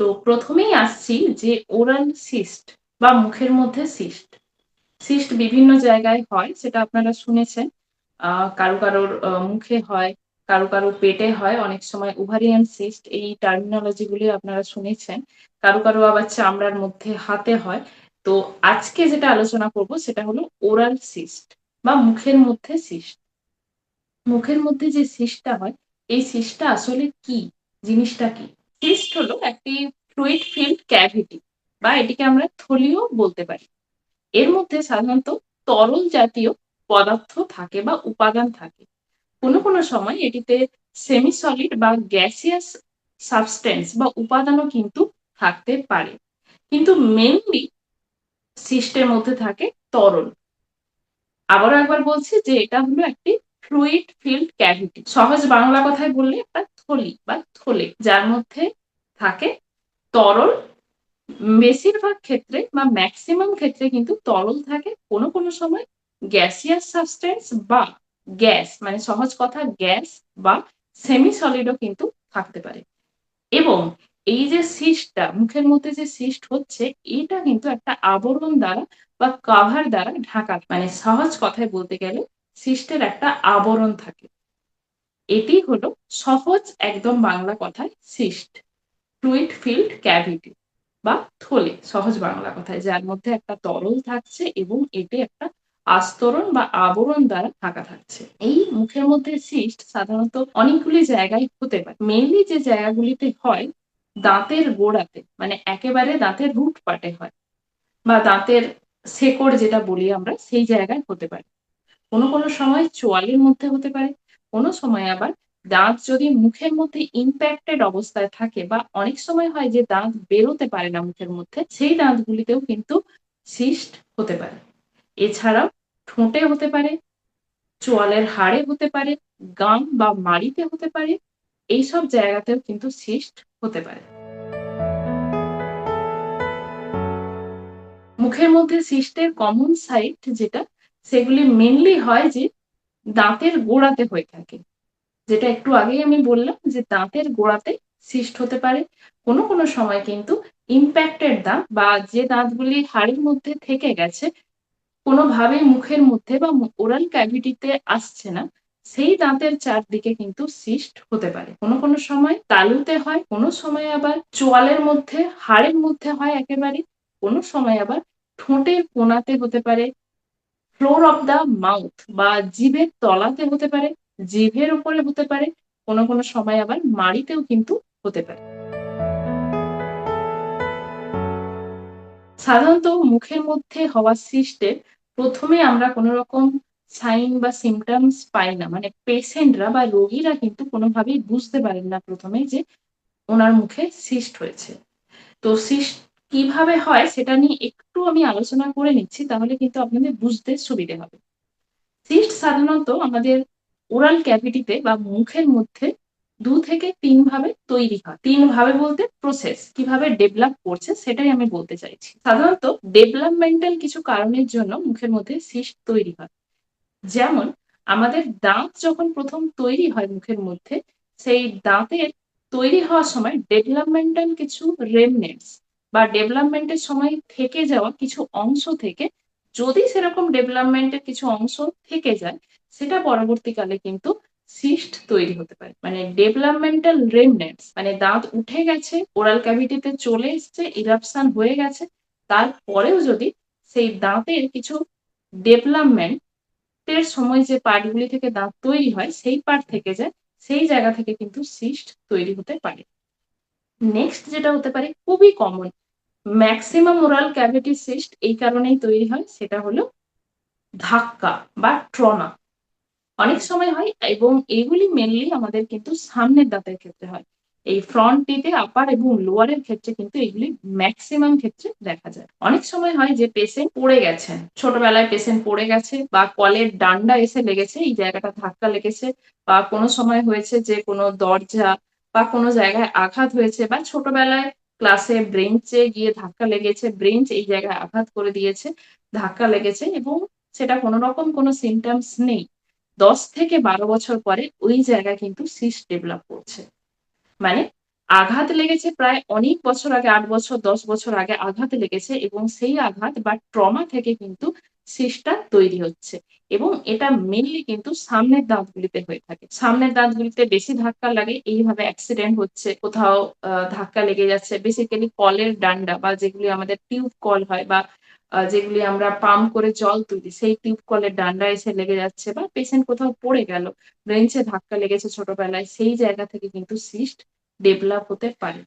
তো প্রথমেই আসছি যে ওরাল সিস্ট বা মুখের মধ্যে সিস্ট। সিস্ট বিভিন্ন জায়গায় হয়, সেটা আপনারা শুনেছেন। কারও কারোর মুখে হয়, কারও কারও পেটে হয়, অনেক সময় ওভারিয়ান সিস্ট, এই টার্মিনোলজি গুলি আপনারা শুনেছেন। কারও কারও আবার চামড়ার মধ্যে হাতে হয়। তো আজকে যেটা আলোচনা করব, সেটা হলো ওরাল সিস্ট বা মুখের মধ্যে সিস্ট। মুখের মধ্যে যে সিস্টটা হয়, এই সিস্টটা আসলে কি? জিনিসটা কি? সিস্ট হলো একটি ফ্লুইড ফিল্ড ক্যাভিটি, বা এটিকে আমরা থলিও বলতে পারি। এর মধ্যে সাধারণত তরল জাতীয় পদার্থ থাকে বা উপাদান থাকে। কোনো কোনো সময় এটিতে সেমি সলিড বা গ্যাসিয়াস সাবস্টেন্স বা উপাদানও কিন্তু থাকতে পারে। কিন্তু মেনলি সিস্টের মধ্যে থাকে তরল। আবারও একবার বলছি যে এটা হলো একটি ফ্লুইড ফিল্ড ক্যাভিটি। সহজ বাংলা কথায় বললে একটা থলি বা থলে, যার মধ্যে থাকে। তরল বেশিরভাগ ক্ষেত্রে বা ম্যাক্সিমাম ক্ষেত্রে কিন্তু তরল থাকে। কোনো কোনো সময় গ্যাসিয়াস সাবস্টেন্স বা গ্যাস মানে সহজ কথা গ্যাস বা সেমি সলিডও কিন্তু থাকতে পারে। এবং এই যে সিস্টটা মুখের মধ্যে যে সিস্ট হচ্ছে, এটা কিন্তু একটা আবরণ দ্বারা বা কাভার দ্বারা ঢাকা মানে সহজ কথায় বলতে গেলে সিস্টের একটা আবরণ থাকে। এটি হলো সহজ একদম বাংলা কথায় সিস্ট ফ্লুইড ফিল্ড ক্যাভিটি বা থলে, সহজ বাংলা কথায়, যার মধ্যে একটা তরল থাকছে এবং এটি একটা আস্তরণ বা আবরণ দ্বারা ঢাকা থাকছে। এই মুখের মধ্যে সিস্ট সাধারণত অনেকগুলি জায়গায় হতে পারে। মেনলি যে জায়গাগুলিতে হয়, দাঁতের গোড়াতে মানে একেবারে দাঁতের রুট পাটে হয় বা দাঁতের শেকড় যেটা বলি আমরা, সেই জায়গায় হতে পারে। কোনো কোনো সময় চোয়ালের মধ্যে হতে পারে, কোনো সময় আবার দাঁত যদি মুখের মধ্যে ইম্প্যাক্টেড অবস্থায় থাকে বা অনেক সময় হয় যে দাঁত বেরোতে পারে না মুখের মধ্যে, সেই দাঁতগুলিতেও কিন্তু সিস্ট হতে পারে। এছাড়াও ঠোঁটে হতে পারে, চোয়ালের হাড়ে হতে পারে, গাম বা মাড়িতে হতে পারে, এইসব জায়গাতেও কিন্তু সিস্ট হতে পারে। মুখের মধ্যে সিস্টের কমন সাইট যেটা, সেগুলি মেনলি হয় যে দাঁতের গোড়াতে হয়ে থাকে। যেটা একটু আগেই আমি বললাম যে দাঁতের গোড়াতে সিস্ট হতে পারে কোনো কোনো সময় কিন্তু ইম্প্যাক্টেড দাঁত বা যে দাঁতগুলি হাড়ের মধ্যে থেকে গেছে, কোনোভাবেই মুখের মধ্যে বা ওরাল ক্যাভিটিতে আসছে না, সেই দাঁতের চারদিকে কিন্তু সিস্ট হতে পারে। কোনো কোনো সময় তালুতে হয়, কোনো সময় আবার চোয়ালের মধ্যে, হাড়ের মধ্যে হয় একেবারে, কোনো সময় আবার ঠোঁটের কোনাতে হতে পারে ফ্লোর অফ দ্য মাউথ বা জিভের তলাতে হতে পারে জিভের উপরে হতে পারে, কোনো কোনো সময় আবার মাড়িতেও কিন্তু হতে পারে। সাধারণত মুখের মধ্যে হওয়া সিস্টে প্রথমে আমরা কোনো রকম সাইন বা সিমটমস পাই না। মানে পেশেন্টরা বা রোগীরা কিন্তু কোনোভাবেই বুঝতে পারেন না প্রথমে যে ওনার মুখে সিস্ট হয়েছে। তো সিস্ট কীভাবে হয় সেটা নিয়ে একটু আমি আলোচনা করে নিচ্ছি, তাহলে কিন্তু আপনাদের বুঝতে সুবিধে হবে। সিস্ট সাধারণত আমাদের ওরাল ক্যাভিটিতে বা মুখের মধ্যে দু থেকে তিন ভাবে তৈরি হয়। তিন ভাবে বলতে প্রসেস কীভাবে ডেভেলপ করছে সেটাই আমি বলতে চাইছি। সাধারণত ডেভেলপমেন্টাল কিছু কারণের জন্য মুখের মধ্যে সিস্ট তৈরি হয়। যেমন আমাদের দাঁত যখন প্রথম তৈরি হয় মুখের মধ্যে, সেই দাঁতের তৈরি হওয়ার সময় ডেভেলপমেন্টাল কিছু রেমনেটস বা ডেভেলপমেন্টের সময় থেকে যাওয়া কিছু অংশ থেকে যদি সেরকম ডেভেলপমেন্টের কিছু অংশ থেকে যায় সেটা পরবর্তীকালে কিন্তু সিস্ট তৈরি হতে পারে। মানে ডেভেলপমেন্টাল রেমনেটস মানে দাঁত উঠে গেছে ওরাল ক্যাভিটিতে চলে এসছে ইরাপশন হয়ে গেছে, তারপরেও যদি সেই দাঁতের কিছু ডেভেলপমেন্ট এর সময় যে পার্টগুলি থেকে দাঁত তৈরি হয়, সেই পার্ট থেকে যায়, সেই জায়গা থেকে কিন্তু সিস্ট তৈরি হতে পারে। নেক্সট যেটা হতে পারে, খুবই common maximum oral cavity cyst এই কারণেই তৈরি হয়, সেটা হলো ধাক্কা বা ট্রমা অনেক সময় হয়, এবং এগুলি মেনলি আমাদের কিন্তু সামনের দাঁতের ক্ষেত্রে হয়। এই ফ্রন্ট টিতে আপার এবং লোয়ারের ক্ষেত্রে কিন্তু এগুলি ম্যাক্সিমাম ক্ষেত্রে দেখা যায়। অনেক সময় হয় যে পেশেন্ট পড়ে গেছেন ছোটবেলায় পেশেন্ট পড়ে গেছে, বা কলের ডান্ডা এসে লেগেছে, এই জায়গাটা ধাক্কা লেগেছে, বা কোনো সময় হয়েছে যে কোনো দরজা, বা কোনো জায়গায় আঘাত হয়েছে, বা ছোটবেলায় ক্লাসে ব্রেঞ্চে গিয়ে ধাক্কা লেগেছে ব্রেঞ্চ এই জায়গায় আঘাত করে দিয়েছে, ধাক্কা লেগেছে, এবং সেটা কোনো রকম কোনো সিমটমস নেই। দশ থেকে বারো বছর পরে ওই জায়গায় কিন্তু সিস্ট ডেভেলপ করছে। মানে আঘাত লেগেছে প্রায় অনেক বছর আগে, আট বছর, দশ বছর আগে আঘাত লেগেছে এবং সেই আঘাত বা ট্রমা থেকে কিন্তু সিস্টটা তৈরি হচ্ছে এবং এটা মেনলি কিন্তু সামনের দাঁতগুলিতে হয়ে থাকে। সামনের দাঁতগুলিতে বেশি ধাক্কা লাগে, এইভাবে অ্যাক্সিডেন্ট হচ্ছে, কোথাও ধাক্কা লেগে যাচ্ছে। বেসিক্যালি কলের ডান্ডা বা যেগুলি আমাদের টিউব কল হয় বা যেগুলি আমরা পাম্প করে জল তুলি, সেই টিউব কলের ডান্ডা এসে লেগে যাচ্ছে বা পেশেন্ট কোথাও পড়ে গেল ব্রেঞ্চে ধাক্কা লেগেছে ছোটবেলায়, সেই জায়গা থেকে কিন্তু সিস্ট ডেভেলপ হতে পারে।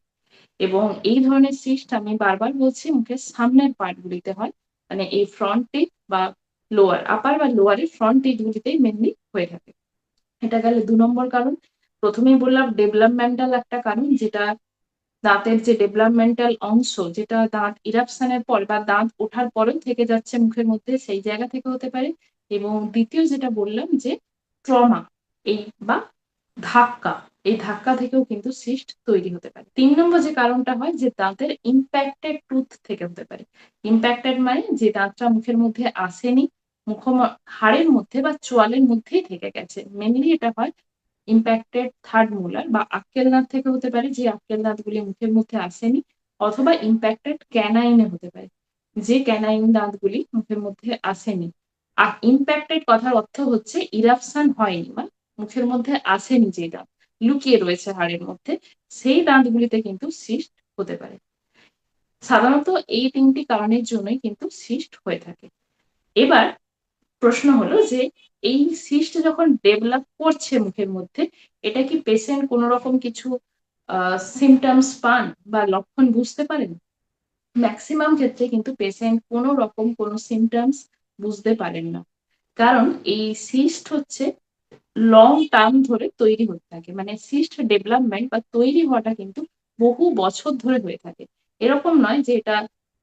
এবং এই ধরনের সিস্ট আমি বারবার বলছি, মুখের সামনের পার্টগুলিতে হয় মানে এই ফ্রন্ট টিপ বা লোয়ার, আপার বা লোয়ারের ফ্রন্ট টিপগুলিতেই মেনলি হয়ে থাকে। এটা গেলে দু নম্বর কারণ। প্রথমেই বললাম, ডেভেলপমেন্টাল একটা কারণ যেটা দাঁতের যে ডেভেলপমেন্টাল অংশ যেটা দাঁত ইরাপশনের পর বা দাঁত ওঠার পরেও থেকে যাচ্ছে মুখের মধ্যে, সেই জায়গা থেকে হতে পারে। এবং দ্বিতীয় যেটা বললাম যে ট্রমা এই বা ধাক্কা, এই ধাক্কা থেকেও কিন্তু সিস্ট তৈরি হতে পারে। তিন নম্বর যে কারণটা হয় যে দাঁতের ইম্প্যাক্টেড টুথ থেকে হতে পারে। ইম্প্যাক্টেড মানে যে দাঁতটা মুখের মধ্যে আসেনি মুখ হাড়ের মধ্যে বা চোয়ালের মধ্যেই থেকে গেছে। মেনলি এটা হয় ইম্প্যাক্টেড থার্ড মোলার বা আক্কেল দাঁত থেকে হতে পারে, যে আক্কেল দাঁতগুলি মুখের মধ্যে আসেনি, অথবা ইম্প্যাক্টেড ক্যানাইনে হতে পারে, যে ক্যানাইন দাঁতগুলি মুখের মধ্যে আসেনি। আর ইম্প্যাক্টেড কথার অর্থ হচ্ছে ইরাপশন হয়নি, বা মুখের মধ্যে আসেনি যে দাঁত, লুকিয়ে রয়েছে হাড়ের মধ্যে, সেই দাঁতগুলিতে কিন্তু সিস্ট হতে পারে। সাধারণত এই তিনটি কারণের জন্যই কিন্তু সিস্ট হয়ে থাকে। এবার প্রশ্ন হলো যে এই সিস্ট যখন ডেভেলপ করছে মুখের মধ্যে, এটা কি পেশেন্ট কোনো রকম কিছু সিমটমস পান বা লক্ষণ বুঝতে পারেন? ম্যাক্সিমাম ক্ষেত্রে কিন্তু পেশেন্ট কোনো রকম কোনো সিমটমস বুঝতে পারেন না। কারণ এই সিস্ট হচ্ছে লং টার্ম ধরে তৈরি হতে থাকে। মানে সিস্ট ডেভেলপমেন্ট বা তৈরি হওয়াটা কিন্তু বহু বছর ধরে হয়ে থাকে। এরকম নয় যে এটা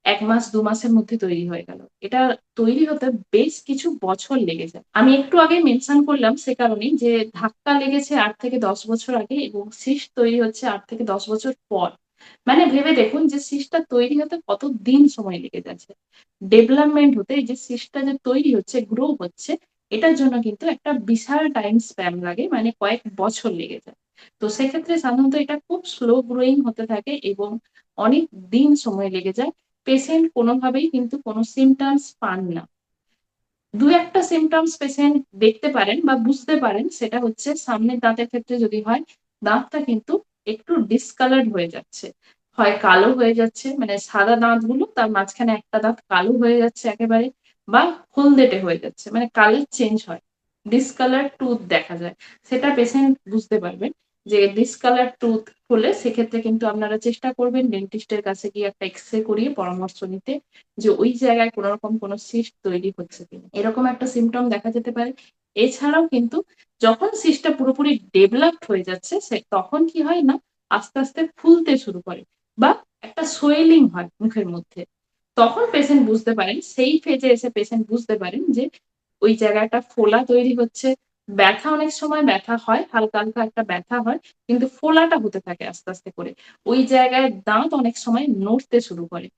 এক মাস, দু মাসের মধ্যে তৈরি হয়ে গেল। এটা তৈরি হতে বেশ কিছু বছর লেগে যায় আমি একটু আগে মেনশন করলাম সে কারণেই যে ধাক্কা লেগেছে আট থেকে দশ বছর আগে এবং সিস্ট তৈরি হচ্ছে আট থেকে দশ বছর পর। মানে ভেবে দেখুন যে সিস্টটা তৈরি হতে কত দিন সময় লেগে যাচ্ছে। ডেভেলপমেন্ট হতে যে সিস্টটা যে তৈরি হচ্ছে, গ্রো হচ্ছে, এটার জন্য কিন্তু একটা বিশাল টাইম স্প্যাম লাগে মানে কয়েক বছর লেগে যায়। তো সেক্ষেত্রে সাধারণত এটা খুব স্লো গ্রোয়িং হতে থাকে এবং অনেক দিন সময় লেগে যায়। পেশেন্ট কোনোভাবেই কিন্তু কোনো সিমটমস পান না। দু একটা সিমটমস পেশেন্ট দেখতে পারেন বা বুঝতে পারেন, সেটা হচ্ছে সামনের দাঁতের ক্ষেত্রে যদি হয়, দাঁতটা কিন্তু একটু ডিসকালার্ড হয়ে যাচ্ছে। হয় কালো হয়ে যাচ্ছে মানে সাদা দাঁতগুলো, তার মাঝখানে একটা দাঁত কালো হয়ে যাচ্ছে একেবারে, বা হলদেটে হয়ে যাচ্ছে মানে কালার চেঞ্জ হয়। ডিসকালার টুথ দেখা যায়। সেটা পেশেন্ট বুঝতে পারবেন। যে ডিসকালার টুথ হলে সেক্ষেত্রে কিন্তু আপনারা চেষ্টা করবেন ডেন্টিস্টের কাছে গিয়ে একটা এক্স রে করিয়ে পরামর্শ নিতে যে ওই জায়গায় কোনো রকম কোনো সিস্ট তৈরি হচ্ছে কিনা। এরকম একটা সিমটম দেখা যেতে পারে। এছাড়াও কিন্তু যখন সিস্টটা পুরোপুরি ডেভেলপড হয়ে যাচ্ছে, সে তখন কি হয় না, আস্তে আস্তে ফুলতে শুরু করে বা একটা সোয়েলিং হয় মুখের মধ্যে। তখন পেশেন্ট বুঝতে পারেন, সেই ফেজে এসে পেশেন্ট বুঝতে পারেন যে ওই জায়গাটা ফোলা তৈরি হচ্ছে ব্যথা অনেক সময় ব্যথা হয়, হালকা হালকা একটা ব্যথা হয়, কিন্তু ফোলাটা হতে থাকে আস্তে আস্তে করে। ওই জায়গায় দাঁত অনেক সময় নড়তে শুরু করে।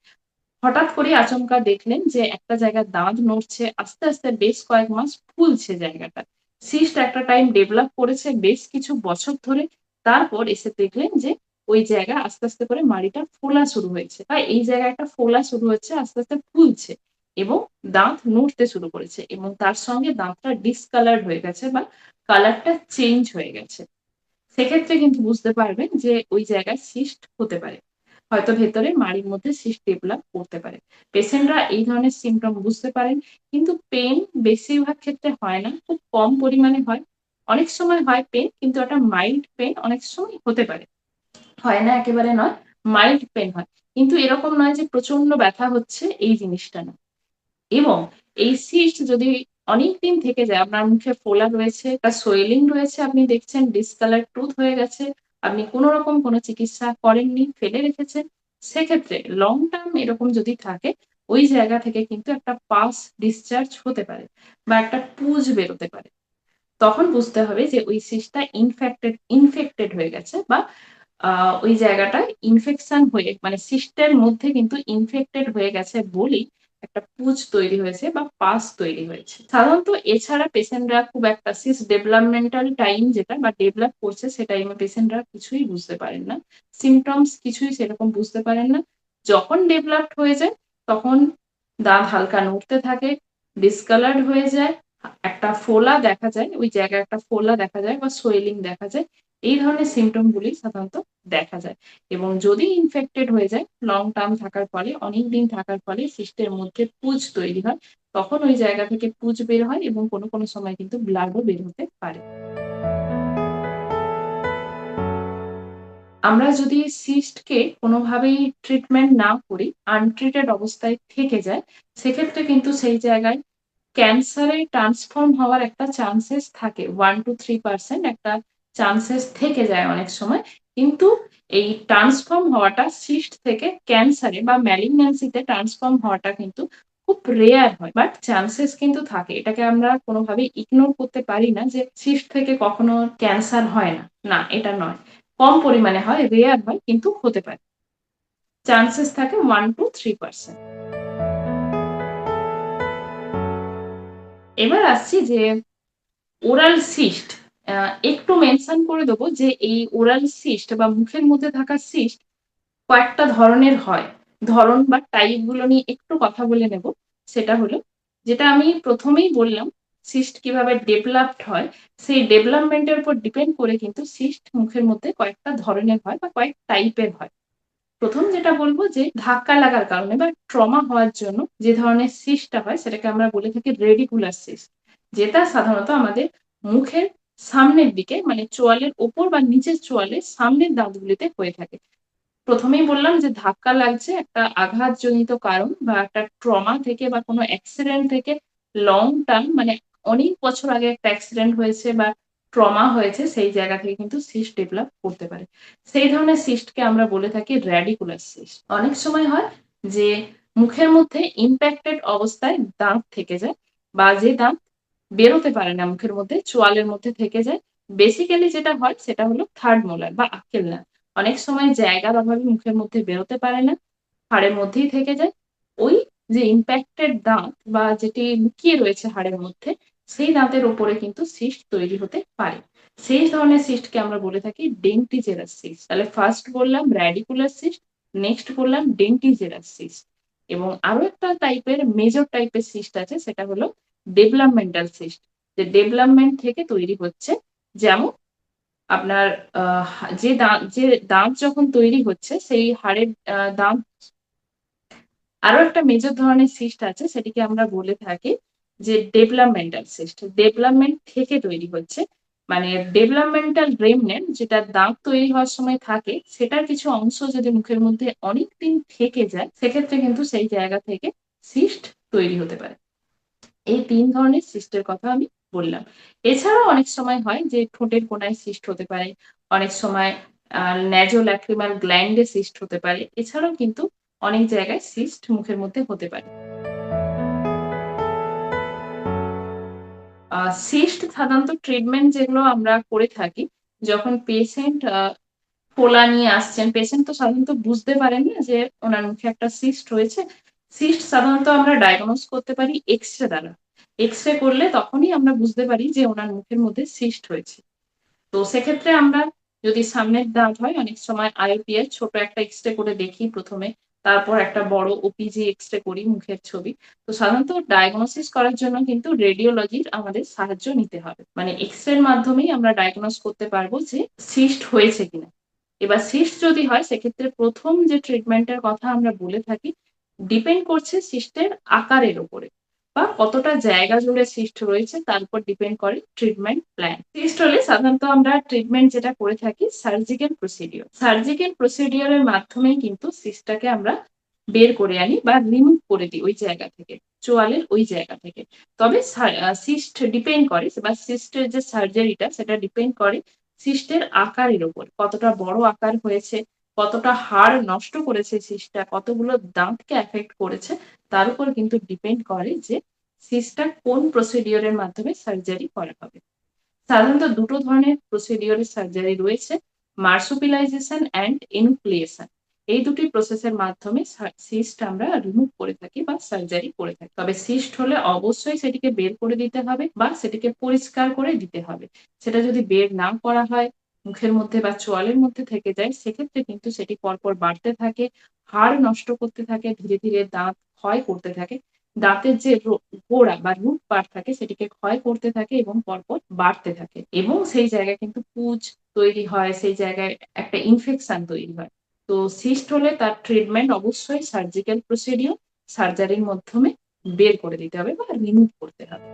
হঠাৎ করে আচমকা দেখলেন যে একটা জায়গায় দাঁত নড়ছে, আস্তে আস্তে বেশ কয়েক মাস ফুলছে জায়গাটা। সিস্ট একটা টাইম ডেভেলপ করেছে বেশ কিছু বছর ধরে। তারপর এসে দেখলেন যে ওই জায়গা আস্তে আস্তে করে মাড়িটা ফোলা শুরু হয়েছে বা এই জায়গায় একটা ফোলা শুরু হচ্ছে আস্তে আস্তে ফুলছে। এবং দাঁত নড়তে শুরু করেছে এবং তার সঙ্গে দাঁতটা ডিসকালার হয়ে গেছে বা কালারটা চেঞ্জ হয়ে গেছে। সেক্ষেত্রে কিন্তু বুঝতে পারবেন যে ওই জায়গায় সিস্ট হতে পারে। হয়তো ভেতরে মাড়ির মধ্যে সিস্ট ডেভেলপ করতে পারে। পেশেন্টরা এই ধরনের সিমটম বুঝতে পারেন, কিন্তু পেন বেশিরভাগ ক্ষেত্রে হয় না, খুব কম পরিমাণে হয়। অনেক সময় হয় পেন কিন্তু একটা মাইল্ড পেন অনেক সময় হতে পারে। হয় না, একেবারে নয় মাইল্ড পেন হয়। কিন্তু এরকম নয় যে প্রচণ্ড ব্যথা হচ্ছে এই জিনিসটা না। এবং এই সিস্ট যদি অনেক দিন থেকে যায়, আপনার মুখে ফোলা রয়েছে বা সোয়েলিং রয়েছে, আপনি দেখছেন ডিসকালার টুথ হয়ে গেছে, আপনি কোনো রকম কোনো চিকিৎসা করেননি, ফেলে রেখেছেন, সেক্ষেত্রে লং টার্ম এরকম যদি থাকে, ওই জায়গা থেকে কিন্তু একটা পাস ডিসচার্জ হতে পারে বা একটা পুজ বেরোতে পারে। তখন বুঝতে হবে যে ওই সিস্টটা ইনফেক্টেড ইনফেক্টেড হয়ে গেছে বা ওই জায়গাটা ইনফেকশন হয়ে মানে সিস্টের মধ্যে কিন্তু ইনফেক্টেড হয়ে গেছে বলেই একটা পুজ তৈরি হয়েছে বা পাস তৈরি হয়েছে। সাধারণত এছাড়া পেশেন্টরা খুব একটা সিস ডেভেলপমেন্টাল টাইম যেটা বা ডেভেলপ করছে সে টাইমে পেশেন্টরা কিছুই বুঝতে পারেন না। সিমটমস কিছুই সেরকম বুঝতে পারেন না। যখন ডেভেলপড হয়ে যায়, তখন দাঁত হালকা নড়তে থাকে, ডিসকালার্ড হয়ে যায়, একটা ফোলা দেখা যায়, ওই জায়গায় একটা ফোলা দেখা যায় বা সোয়েলিং দেখা যায়। এই ধরনের সিমটম গুলি সাধারণত দেখা যায়। এবং যদি ইনফেক্টেড হয়ে যায় লং টার্ম থাকার ফলে, অনেক দিন থাকার ফলে সিস্টের মধ্যে পুজ তৈরি হয়, তখন ওই জায়গা থেকে পুজ বের হয় এবং কোনো কোনো সময় কিন্তু ব্লাডও বের হতে পারে। আমরা যদি সিস্টকে কোনোভাবেই ট্রিটমেন্ট না করি আনট্রিটেড অবস্থায় থেকে যায়, সেক্ষেত্রে কিন্তু সেই জায়গায় ক্যান্সারে ট্রান্সফর্ম হওয়ার একটা চান্সেস থাকে। ওয়ান টু থ্রি পার্সেন্ট একটা চান্সেস থেকে যায় অনেক সময়। কিন্তু এই ট্রান্সফর্ম হওয়াটা সিস্ট থেকে ক্যান্সারে বা ম্যালিগন্যান্সিতে ট্রান্সফর্ম হওয়াটা কিন্তু খুব রেয়ার হয়। বাট চান্সেস কিন্তু থাকে। এটাকে আমরা কোনোভাবে ইগনোর করতে পারি না যে সিস্ট থেকে কখনো ক্যান্সার হয় না। না, এটা নয়। কম পরিমাণে হয় রেয়ার হয়, কিন্তু হতে পারে। চান্সেস থাকে ওয়ান টু থ্রি পার্সেন্ট এবার আসছি যে ওরাল সিস্ট একটু মেনশন করে দেবো যে এই ওরাল সিস্ট বা মুখের মধ্যে থাকা সিস্ট কয়েকটা ধরনের হয়। ধরন বা টাইপগুলো নিয়ে একটু কথা বলে নেব। সেটা হলো, যেটা আমি প্রথমেই বললাম সিস্ট কীভাবে ডেভেলপড হয়, সেই ডেভেলপমেন্টের উপর ডিপেন্ড করে কিন্তু সিস্ট মুখের মধ্যে কয়েকটা ধরনের হয় বা কয়েক টাইপের হয়। প্রথম যেটা বলব যে ধাক্কা লাগার কারণে বা ট্রমা হওয়ার জন্য যে ধরনের সিস্টটা হয়, সেটাকে আমরা বলে থাকি রেডিকুলার সিস্ট যেটা সাধারণত আমাদের মুখের সামনের দিকে মানে চোয়ালের ওপর বা নিচের চোয়ালের সামনের দাঁতগুলিতে হয়ে থাকে। প্রথমেই বললাম যে ধাক্কা লাগছে একটা আঘাতজনিত কারণ বা একটা ট্রমা থেকে বা কোনো অ্যাক্সিডেন্ট থেকে লং টার্ম মানে অনেক বছর আগে একটা অ্যাক্সিডেন্ট হয়েছে বা ট্রমা হয়েছে, সেই জায়গা থেকে কিন্তু সিস্ট ডেভেলপ করতে পারে। সেই ধরনের সিস্টকে আমরা বলে থাকি র্যাডিকুলার সিস্ট অনেক সময় হয় যে মুখের মধ্যে ইম্প্যাক্টেড অবস্থায় দাঁত থেকে যায় বা যে দাঁত বেরোতে পারে না মুখের মধ্যে, চোয়ালের মধ্যে থেকে যায়। বেসিক্যালি যেটা হয়, সেটা হলো থার্ড মোলার বা আকেল না অনেক সময় জায়গার অভাবে মুখের মধ্যে বেরোতে পারে না, হাড়ের মধ্যেই থেকে যায়। ওই যে ইম্প্যাক্টেড দাঁত বা যেটি লুকিয়ে রয়েছে হাড়ের মধ্যে, সেই দাঁতের ওপরে কিন্তু সিস্ট তৈরি হতে পারে। সেই ধরনের সিস্টকে আমরা বলে থাকি ডেন্টিজেরাস সিস্ট তাহলে ফার্স্ট বললাম র্যাডিকুলার সিস্ট নেক্সট বললাম ডেন্টিজেরাস সিস্ট এবং আরও একটা টাইপের মেজর টাইপের সিস্ট আছে, সেটা হলো ডেভেলপমেন্টাল সিস্ট যে ডেভেলপমেন্ট থেকে তৈরি হচ্ছে, যেমন আপনার যে দাঁত যে দাঁত যখন তৈরি হচ্ছে, সেই হাড়ের দাঁত আরও একটা মেজর ধরনের সিস্ট আছে, সেটিকে আমরা বলে থাকি যে ডেভেলপমেন্টাল সিস্ট ডেভেলপমেন্ট থেকে তৈরি হচ্ছে মানে ডেভেলপমেন্টাল রেমনেন্ট যেটা দাঁত তৈরি হওয়ার সময় থাকে, সেটার কিছু অংশ যদি মুখের মধ্যে অনেক দিন থেকে যায়, সেক্ষেত্রে কিন্তু সেই জায়গা থেকে সিস্ট তৈরি হতে পারে। এই তিন ধরনের সিস্টের কথা আমি বললাম। এছাড়াও অনেক সময় হয় যে ঠোঁটের কোনায় সিস্ট হতে পারে, অনেক সময় ন্যাজো ল্যাক্রিমাল গ্ল্যান্ডে সিস্ট হতে পারে। এছাড়াও কিন্তু অনেক জায়গায় সিস্ট মুখের মধ্যে হতে পারে। সিস্ট সাধারণত ট্রিটমেন্ট যেগুলো আমরা করে থাকি, যখন পেশেন্ট ফোলা নিয়ে আসছেন পেশেন্ট তো সাধারণত বুঝতে পারেন না যে ওনার মুখে একটা সিস্ট হয়েছে সিস্ট সাধারণত আমরা ডায়াগনোস করতে পারি এক্স রে দ্বারা। এক্স রে করলে তখনই আমরা বুঝতে পারি যে ওনার মুখের মধ্যে সিস্ট হয়েছে তো সেক্ষেত্রে আমরা যদি সামনের দাঁত হয়, অনেক সময় আইপিএস ছোট একটা এক্স রে করে দেখি প্রথমে, তারপর একটা বড় ওপিজি এক্স রে করি মুখের ছবি। তো সাধারণত ডায়াগনোসিস করার জন্য কিন্তু রেডিওলজির আমাদের সাহায্য নিতে হবে। মানে এক্স রের মাধ্যমেই আমরা ডায়াগনোস করতে পারব যে সিস্ট হয়েছে কিনা। এবার সিস্ট যদি হয়, সেক্ষেত্রে প্রথম যে ট্রিটমেন্টের কথা আমরা বলে থাকি ডিপেন্ড করছে সিস্টের আকারের উপরে বা কতটা জায়গা জুড়ে সিস্ট রয়েছে, তার উপর ডিপেন্ড করে ট্রিটমেন্ট প্ল্যান সিস্ট হলে সাধারণত আমরা ট্রিটমেন্ট যেটা করে থাকি সার্জিক্যাল প্রসিডিওর সার্জিক্যাল প্রসিডিওরের মাধ্যমে কিন্তু সিস্টটাকে আমরা বের করে আনি বা রিমুভ করে দিই ওই জায়গা থেকে, চোয়ালের ওই জায়গা থেকে। তবে সিস্ট ডিপেন্ড করে বা সিস্টের যে সার্জারিটা সেটা ডিপেন্ড করে সিস্টের আকারের উপর, কতটা বড় আকার হয়েছে কতটা হাড় নষ্ট করেছে সিস্টটা কতগুলো দাঁতকে এফেক্ট করেছে, তার উপর কিন্তু ডিপেন্ড করে যে সিস্টটা কোন প্রসিডিওরের মাধ্যমে সার্জারি করা হবে। সাধারণত দুটো ধরনের প্রসিডিওরের সার্জারি রয়েছে মার্সুপিলাইজেশন অ্যান্ড এনুক্লিয়েশন এই দুটি প্রসেসের মাধ্যমে সিস্ট আমরা রিমুভ করে থাকি বা সার্জারি করে থাকি। তবে সিস্ট হলে অবশ্যই সেটিকে বের করে দিতে হবে বা সেটিকে পরিষ্কার করে দিতে হবে। সেটা যদি বের না করা হয় মুখের মধ্যে বা চোয়ালের মধ্যে থেকে যায়, সেক্ষেত্রে কিন্তু সেটি পরপর বাড়তে থাকে, হাড় নষ্ট করতে থাকে, ধীরে ধীরে দাঁত ক্ষয় করতে থাকে। দাঁতের যে গোড়া বা রুট পার্ট থাকে, সেটিকে ক্ষয় করতে থাকে এবং পরপর বাড়তে থাকে। এবং সেই জায়গায় কিন্তু পুজ তৈরি হয়, সেই জায়গায় একটা ইনফেকশন তৈরি হয়। তো সিস্ট হলে তার ট্রিটমেন্ট অবশ্যই সার্জিক্যাল প্রসিডিওর সার্জারির মাধ্যমে বের করে দিতে হবে বা রিমুভ করতে হবে।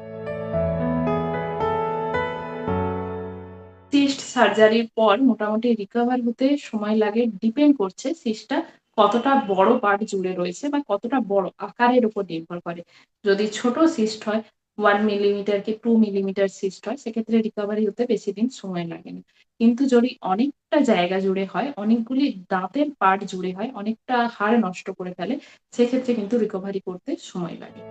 সার্জারির পর মোটামুটি রিকভার হতে সময় লাগে ডিপেন্ড করছে সিস্টটা কতটা বড় পার্ট জুড়ে রয়েছে বা কতটা বড় আকারের উপর নির্ভর করে। যদি ছোট সিস্ট হয় ওয়ান মিলিমিটার কি টু মিলিমিটার সিস্ট হয়, সেক্ষেত্রে রিকভারি হতে বেশি দিন সময় লাগে না। কিন্তু যদি অনেকটা জায়গা জুড়ে হয়, অনেকগুলি দাঁতের পার্ট জুড়ে হয়, অনেকটা হাড় নষ্ট করে ফেলে, সেক্ষেত্রে কিন্তু রিকভারি করতে সময় লাগে।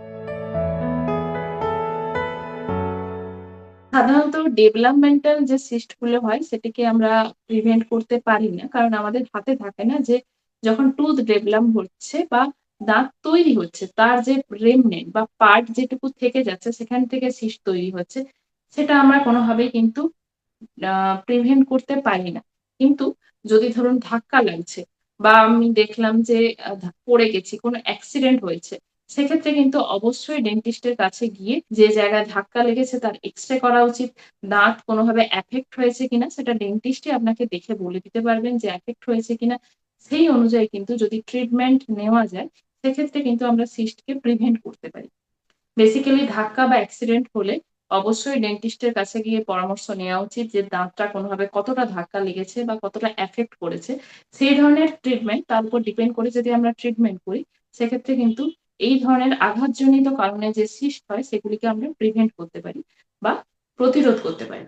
সাধারণত ডেভেলপমেন্টাল যে সিস্টগুলো হয়, সেটিকে আমরা প্রিভেন্ট করতে পারি না। কারণ আমাদের হাতে থাকে না যে, যখন টুথ ডেভেলপ হচ্ছে বা দাঁত তৈরি হচ্ছে, তার যে রেমনেন্ট বা পার্ট যেটুকু থেকে যাচ্ছে, সেখান থেকে সিস্ট তৈরি হচ্ছে, সেটা আমরা কোনোভাবেই কিন্তু প্রিভেন্ট করতে পারি না। কিন্তু যদি ধরুন ধাক্কা লাগছে বা আমি দেখলাম যে পড়ে গেছি, কোনো অ্যাক্সিডেন্ট হয়েছে সেক্ষেত্রে কিন্তু অবশ্যই ডেন্টিস্টের কাছে গিয়ে যে জায়গায় ধাক্কা লেগেছে তার এক্স রে করা উচিত। দাঁত কোনোভাবে অ্যাফেক্ট হয়েছে কিনা সেটা ডেন্টিস্টই আপনাকে দেখে বলে দিতে পারবেন যে অ্যাফেক্ট হয়েছে কিনা। সেই অনুযায়ী কিন্তু যদি ট্রিটমেন্ট নেওয়া যায়, সেক্ষেত্রে কিন্তু আমরা সিস্টকে প্রিভেন্ট করতে পারি। বেসিক্যালি ধাক্কা বা অ্যাক্সিডেন্ট হলে অবশ্যই ডেন্টিস্টের কাছে গিয়ে পরামর্শ নেওয়া উচিত যে দাঁতটা কোনোভাবে কতটা ধাক্কা লেগেছে বা কতটা এফেক্ট করেছে। সেই ধরনের ট্রিটমেন্ট তার উপর ডিপেন্ড করে যদি আমরা ট্রিটমেন্ট করি, সেক্ষেত্রে কিন্তু এই ধরনের আঘাতজনিত কারণে যে সৃষ্টি হয়, সেগুলিকে আমরা প্রিভেন্ট করতে পারি বা প্রতিরোধ করতে পারি।